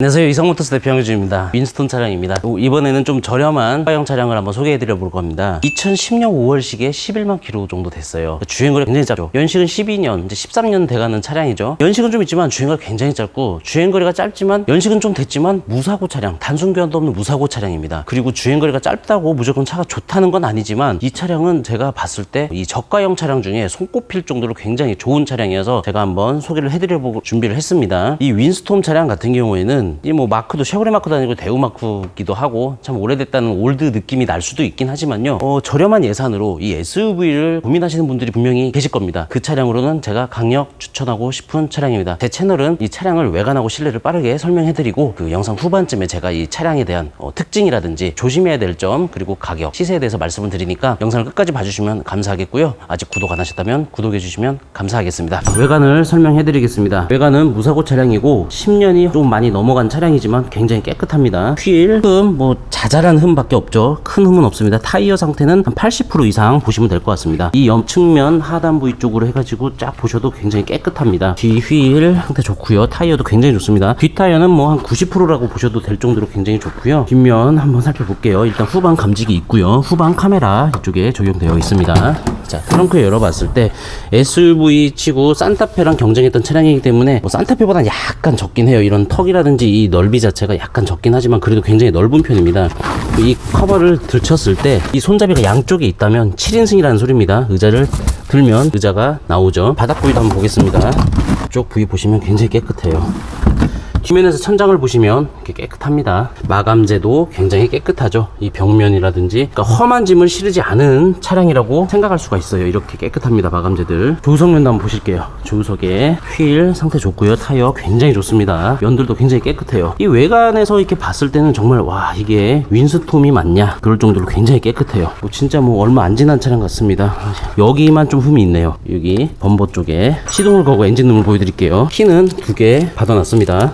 안녕하세요. 이성모터스 대표 형주입니다. 윈스톤 차량입니다. 이번에는 좀 저렴한 화형 차량을 한번 소개해 드려 볼 겁니다. 2010년 5월식에 11만 킬로 정도 됐어요. 주행거리 굉장히 짧죠. 연식은 12년 이제 13년 돼가는 차량이죠. 연식은 좀 있지만 주행거리 굉장히 짧고 주행거리가 짧지만 연식은 좀 됐지만 무사고 차량 단순 교환도 없는 무사고 차량입니다. 그리고 주행거리가 짧다고 무조건 차가 좋다는 건 아니지만 이 차량은 제가 봤을 때 이 저가형 차량 중에 손꼽힐 정도로 굉장히 좋은 차량이어서 제가 한번 소개를 해드려 보고 준비를 했습니다. 이 윈스톰 차량 같은 경우에는 이 뭐 마크도 쉐보레 마크도 아니고 대우 마크기도 하고 참 오래됐다는 올드 느낌이 날 수도 있긴 하지만요. 어, 저렴한 예산으로 이 SUV를 고민하시는 분들이 분명히 계실 겁니다. 그 차량으로는 제가 강력 추천하고 싶은 차량입니다. 제 채널은 이 차량을 외관하고 실내를 빠르게 설명해드리고 그 영상 후반쯤에 제가 이 차량에 대한 어, 특징이라든지 조심해야 될 점 그리고 가격 시세에 대해서 말씀을 드리니까 영상을 끝까지 봐주시면 감사하겠고요. 아직 구독 안 하셨다면 구독해 주시면 감사하겠습니다. 외관을 설명해 드리겠습니다. 외관은 무사고 차량이고 10년이 좀 많이 넘어 간 차량이지만 굉장히 깨끗합니다. 휠, 흠, 뭐 자잘한 흠밖에 없죠. 큰 흠은 없습니다. 타이어 상태는 한 80% 이상 보시면 될 것 같습니다. 이 옆 측면 하단 부위 쪽으로 해가지고 쫙 보셔도 굉장히 깨끗합니다. 뒤휠 상태 좋고요. 타이어도 굉장히 좋습니다. 뒷 타이어는 뭐 한 90%라고 보셔도 될 정도로 굉장히 좋고요. 뒷면 한번 살펴볼게요. 일단 후방 감지기 있고요. 후방 카메라 이쪽에 적용되어 있습니다. 자 트렁크 열어봤을 때 SUV 치고 산타페랑 경쟁했던 차량이기 때문에 뭐 산타페보다는 약간 적긴 해요. 이런 턱이라든지 이 넓이 자체가 약간 적긴 하지만 그래도 굉장히 넓은 편입니다. 이 커버를 들쳤을 때 이 손잡이가 양쪽에 있다면 7인승이라는 소리입니다. 의자를 들면 의자가 나오죠. 바닥 부위도 한번 보겠습니다. 이쪽 부위 보시면 굉장히 깨끗해요 뒷면에서 천장을 보시면 이렇게 깨끗합니다. 마감재도 굉장히 깨끗하죠. 이 벽면이라든지 그러니까 험한 짐을 실으지 않은 차량이라고 생각할 수가 있어요. 이렇게 깨끗합니다. 마감재들. 조수석면도 한번 보실게요. 조수석에 휠 상태 좋고요. 타이어 굉장히 좋습니다. 면들도 굉장히 깨끗해요. 이 외관에서 이렇게 봤을 때는 정말 와 이게 윈스톰이 맞냐 그럴 정도로 굉장히 깨끗해요. 뭐 진짜 뭐 얼마 안 지난 차량 같습니다. 여기만 좀 흠이 있네요. 여기 범버 쪽에 시동을 걸고 엔진룸을 보여드릴게요. 키는 두 개 받아놨습니다.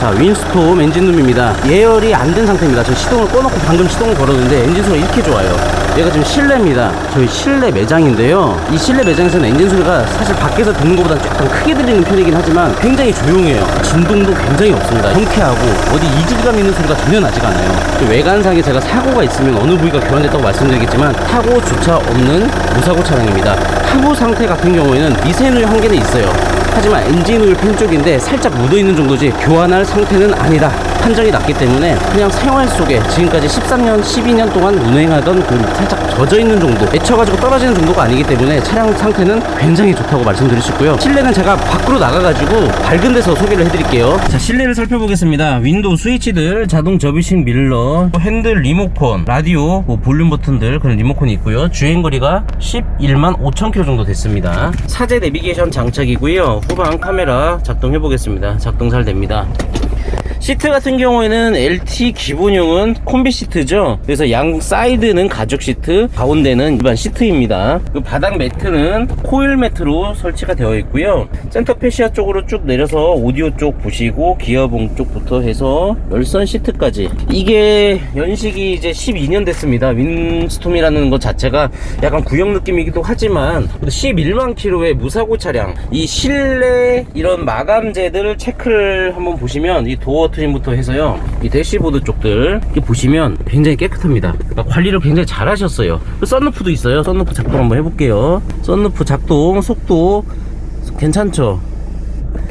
자 윈스톰 엔진룸입니다. 예열이 안 된 상태입니다. 저 시동을 꺼놓고 방금 시동을 걸었는데 엔진 소리가 이렇게 좋아요. 얘가 지금 실내입니다. 저희 실내 매장인데요. 이 실내 매장에서는 엔진 소리가 사실 밖에서 듣는 것보다 약간 크게 들리는 편이긴 하지만 굉장히 조용해요. 진동도 굉장히 없습니다. 경쾌하고 어디 이질감 있는 소리가 전혀 나지가 않아요. 그 외관상에 제가 사고가 있으면 어느 부위가 교환됐다고 말씀드리겠지만 사고조차 없는 무사고 차량입니다. 하부 상태 같은 경우에는 미세누이 한 개는 있어요 하지만 엔진 오일 팬 쪽인데 살짝 묻어있는 정도지 교환할 상태는 아니다 판정이 났기 때문에 그냥 생활 속에 지금까지 13년 12년 동안 운행하던 그 살짝 젖어 있는 정도 맺혀가지고 떨어지는 정도가 아니기 때문에 차량 상태는 굉장히 좋다고 말씀드릴 수 있고요. 실내는 제가 밖으로 나가가지고 밝은 데서 소개를 해드릴게요. 자 실내를 살펴보겠습니다. 윈도우 스위치들 자동 접이식 밀러 핸들 리모컨 라디오 뭐 볼륨 버튼들 그런 리모컨이 있고요. 주행 거리가 11만 5천 킬로 정도 됐습니다. 사제 내비게이션 장착이고요. 후방 카메라 작동해 보겠습니다. 작동 잘 됩니다 시트 같은 경우에는 LT 기본형은 콤비 시트죠. 그래서 양 사이드는 가죽 시트, 가운데는 일반 시트입니다. 그 바닥 매트는 코일 매트로 설치가 되어 있고요. 센터 페시아 쪽으로 쭉 내려서 오디오 쪽 보시고 기어봉 쪽부터 해서 열선 시트까지 이게 연식이 이제 12년 됐습니다. 윈스톰이라는 것 자체가 약간 구형 느낌이기도 하지만 11만 킬로의 무사고 차량 이 실내 이런 마감재들을 체크를 한번 보시면 이 도어 트림부터 해서요. 이 대시보드 쪽들 이렇게 보시면 굉장히 깨끗합니다. 그러니까 관리를 굉장히 잘 하셨어요. 그 썬루프도 있어요. 썬루프 작동 한번 해볼게요. 썬루프 작동 속도 괜찮죠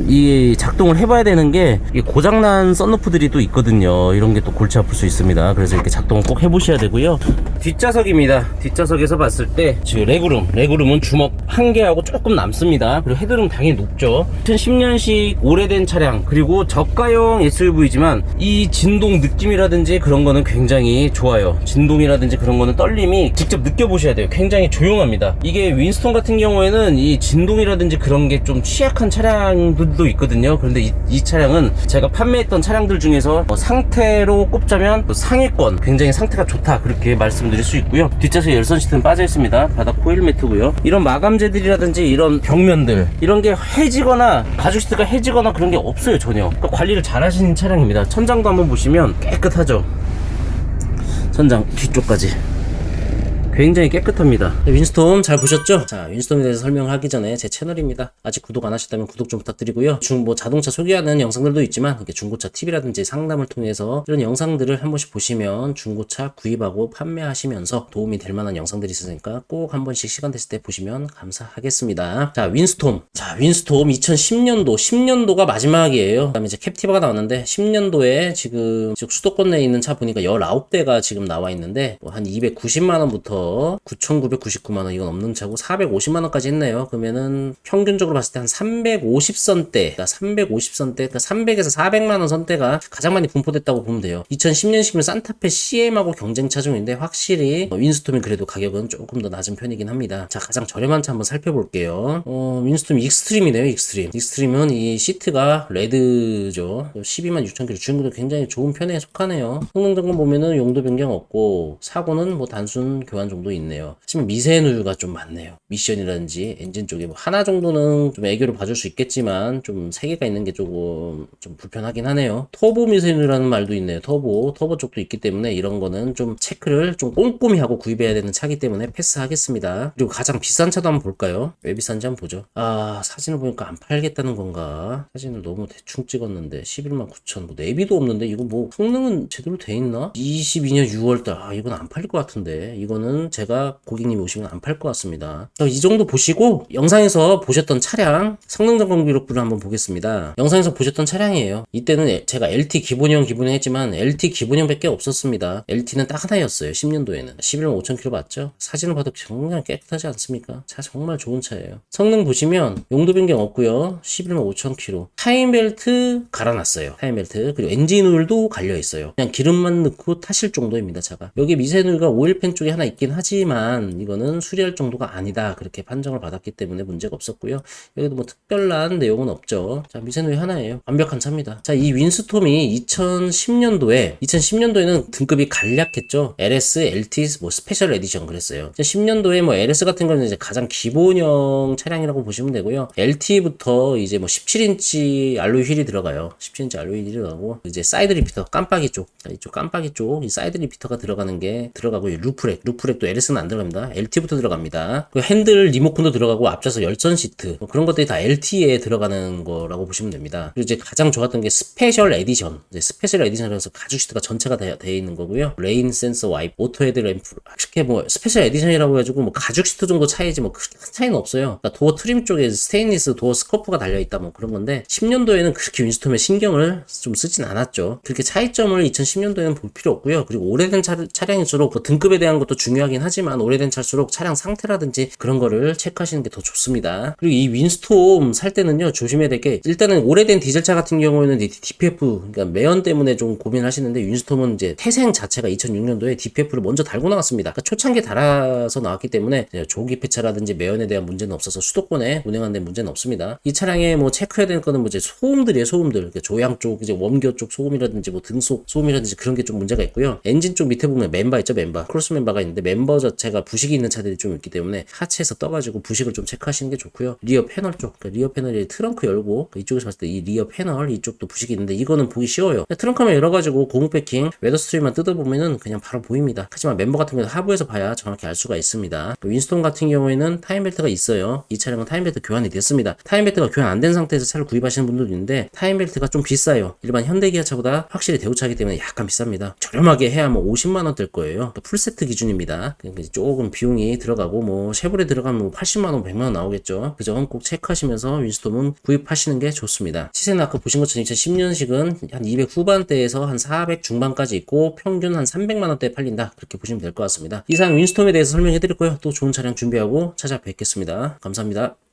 이 작동을 해봐야 되는 게 고장난 썬루프들이 또 있거든요. 이런 게 또 골치 아플 수 있습니다. 그래서 이렇게 작동을 꼭 해보셔야 되고요. 뒷좌석입니다. 뒷좌석에서 봤을 때 지금 레그룸 레그룸은 주먹 한 개하고 조금 남습니다. 그리고 헤드룸 당연히 높죠. 2010년식 오래된 차량 그리고 저가형 SUV지만 이 진동 느낌이라든지 그런 거는 굉장히 좋아요. 진동이라든지 그런 거는 떨림이 직접 느껴보셔야 돼요. 굉장히 조용합니다. 이게 윈스톤 같은 경우에는 이 진동이라든지 그런 게 좀 취약한 차량 들도 있거든요. 그런데 이, 이 차량은 제가 판매했던 차량들 중에서 뭐 상태로 꼽자면 뭐 상위권 굉장히 상태가 좋다. 그렇게 말씀드릴 수 있고요. 뒷좌석 열선 시트는 빠져 있습니다. 바닥 코일 매트고요. 이런 마감재들이라든지 이런 벽면들. 이런 게 해지거나 가죽 시트가 해지거나 그런 게 없어요 전혀. 그러니까 관리를 잘 하시는 차량입니다. 천장도 한번 보시면 깨끗하죠? 천장 뒤쪽까지 굉장히 깨끗합니다. 네, 윈스톰 잘 보셨죠? 자, 윈스톰에 대해서 설명하기 전에 제 채널입니다. 아직 구독 안 하셨다면 구독 좀 부탁드리고요. 중, 뭐 자동차 소개하는 영상들도 있지만, 이렇게 중고차 TV라든지 상담을 통해서 이런 영상들을 한 번씩 보시면 중고차 구입하고 판매하시면서 도움이 될 만한 영상들이 있으니까 꼭 한 번씩 시간 됐을 때 보시면 감사하겠습니다. 자, 윈스톰. 자, 윈스톰 2010년도, 10년도가 마지막이에요. 그 다음에 이제 캡티바가 나왔는데, 10년도에 지금, 지금 수도권 내에 있는 차 보니까 19대가 지금 나와 있는데, 뭐 한 290만원부터 9,999만원, 이건 없는 차고, 450만원까지 했네요. 그러면은 평균적으로 봤을 때 한 350선대, 그러니까 350선대, 그러니까 300에서 400만원 선대가 가장 많이 분포됐다고 보면 돼요. 2010년식이면 산타페 CM하고 경쟁 차종인데, 확실히 윈스톰이 그래도 가격은 조금 더 낮은 편이긴 합니다. 자, 가장 저렴한 차 한번 살펴볼게요. 어, 윈스톰 익스트림이네요, 익스트림. 익스트림은 이 시트가 레드죠. 12만 6천 킬로. 주행거도 굉장히 좋은 편에 속하네요. 성능 점검 보면은 용도 변경 없고, 사고는 뭐 단순 교환 정도 있네요. 하지만 미세 누유가 좀 많네요. 미션이라든지 엔진 쪽에 뭐 하나 정도는 좀 애교를 봐줄 수 있겠지만, 좀 세 개가 있는 게 조금 좀 불편하긴 하네요. 터보 미세 누유라는 말도 있네요. 터보. 터보 쪽도 있기 때문에 이런 거는 좀 체크를 좀 꼼꼼히 하고 구입해야 되는 차기 때문에 패스하겠습니다. 그리고 가장 비싼 차도 한번 볼까요? 왜 비싼지 한번 보죠. 아, 사진을 보니까 안 팔겠다는 건가? 사진을 너무 대충 찍었는데 11만 9천 뭐 내비도 없는데 이거 뭐 성능은 제대로 돼 있나? 22년 6월달 아 이건 안 팔릴 것 같은데 이거는 제가 고객님이 오시면 안 팔 것 같습니다. 자, 이 정도 보시고 영상에서 보셨던 차량 성능 점검 기록부를 한번 보겠습니다. 영상에서 보셨던 차량이에요. 이때는 에- 제가 LT 기본형 기본형 했지만 LT 기본형 밖에 없었습니다. LT는 딱 하나였어요. 10년도에는 11만 5천 킬로 맞죠? 사진을 봐도 정말 깨끗하지 않습니까? 차 정말 좋은 차예요. 성능 보시면 용도 변경 없고요. 11만 5천 킬로. 타임벨트 갈아놨어요. 타임벨트 그리고 엔진 오일도 갈려 있어요. 그냥 기름만 넣고 타실 정도입니다. 차가 여기 미세누유가 오일팬 쪽에 하나 있긴 하지만 이거는 수리할 정도가 아니다. 그렇게 판정을 받았기 때문에 문제가 없었고요. 여기도 뭐 특별한 내용은 없죠. 자 미세누유 하나예요. 완벽한 차입니다. 자 이 윈스톰이 2010년도에 2010년도에는 등급이 간략했죠. LS, LT, 뭐 스페셜 에디션 그랬어요. 10년도에 뭐 LS 같은 거는 이제 가장 기본형 차량이라고 보시면 되고요. LT부터 이제 뭐 17인치 알로이 휠이 들어가요. 17인치 알로이 휠이 들어가고 이제 사이드 리피터 깜빡이 쪽, 자, 이쪽 깜빡이 쪽 이 사이드 리피터가 들어가는 게 들어가고 이 루프렉, 루프렉도 LS는 안 들어갑니다. LT부터 들어갑니다. 그 핸들 리모컨도 들어가고 앞좌석 열선 시트 뭐 그런 것들이 다 LT에 들어가는 거라고 보시면 됩니다. 그리고 이제 가장 좋았던 게 스페셜 에디션. 스페셜 에디션이라서 가죽 시트가 전체가 되어 있는 거고요. 레인 센서 와이프, 오토 헤드 램프. 그렇게 뭐 스페셜 에디션이라고 해가지고 뭐 가죽 시트 정도 차이지 뭐 크게 큰 차이는 없어요. 그러니까 도어 트림 쪽에 스테인리스 도어 스코프가 달려 있다 뭐 그런 건데 10년도에는 그렇게 윈스톰에 신경을 좀 쓰진 않았죠. 그렇게 차이점을 2010년도에는 볼 필요 없고요. 그리고 오래된 차, 차량일수록 뭐 등급에 대한 것도 중요하 긴 하지만 오래된 차일수록 차량 상태라든지 그런 거를 체크하시는 게 더 좋습니다. 그리고 이 윈스톰 살 때는요 조심해야 될 게 일단은 오래된 디젤차 같은 경우에는 DPF 그러니까 매연 때문에 좀 고민하시는데 윈스톰은 이제 태생 자체가 2006년도에 DPF를 먼저 달고 나왔습니다. 그러니까 초창기에 달아서 나왔기 때문에 조기 폐차라든지 매연에 대한 문제는 없어서 수도권에 운행하는 데 문제는 없습니다. 이 차량에 뭐 체크해야 될 거는 뭐 이제 소음들이에요 소음들 그러니까 조향 쪽 이제 웜겨 쪽 소음이라든지 뭐 등속 소음이라든지 그런 게 좀 문제가 있고요. 엔진 쪽 밑에 보면 멤버 있죠 멤버 크로스 멤버가 있는데 멤버 자체가 부식이 있는 차들이 좀 있기 때문에 하체에서 떠가지고 부식을 좀 체크하시는 게 좋고요. 리어 패널 쪽 그러니까 리어 패널이 트렁크 열고 그 이쪽에서 봤을 때 이 리어 패널 이쪽도 부식이 있는데 이거는 보기 쉬워요. 트렁크만 열어가지고 고무 패킹 웨더 스트림만 뜯어보면은 그냥 바로 보입니다. 하지만 멤버 같은 경우는 하부에서 봐야 정확히 알 수가 있습니다. 그 윈스톤 같은 경우에는 타임벨트가 있어요. 이 차량은 타임벨트 교환이 됐습니다. 타임벨트가 교환 안 된 상태에서 차를 구입하시는 분들도 있는데 타임벨트가 좀 비싸요. 일반 현대기아차보다 확실히 대우차이기 때문에 약간 비쌉니다. 저렴하게 해야 뭐 50만 원될 거예요. 그러니까 풀세트 기준입니다. 이제 조금 비용이 들어가고 뭐 쉐보레 들어가면 뭐 80만 원, 100만 원 나오겠죠. 그 점 꼭 체크하시면서 윈스톰은 구입하시는 게 좋습니다. 시세는 아까 보신 것처럼 2010년식은 한 200 후반대에서 한 400 중반까지 있고 평균 한 300만 원대에 팔린다. 그렇게 보시면 될 것 같습니다. 이상 윈스톰에 대해서 설명해 드렸고요. 또 좋은 차량 준비하고 찾아뵙겠습니다. 감사합니다.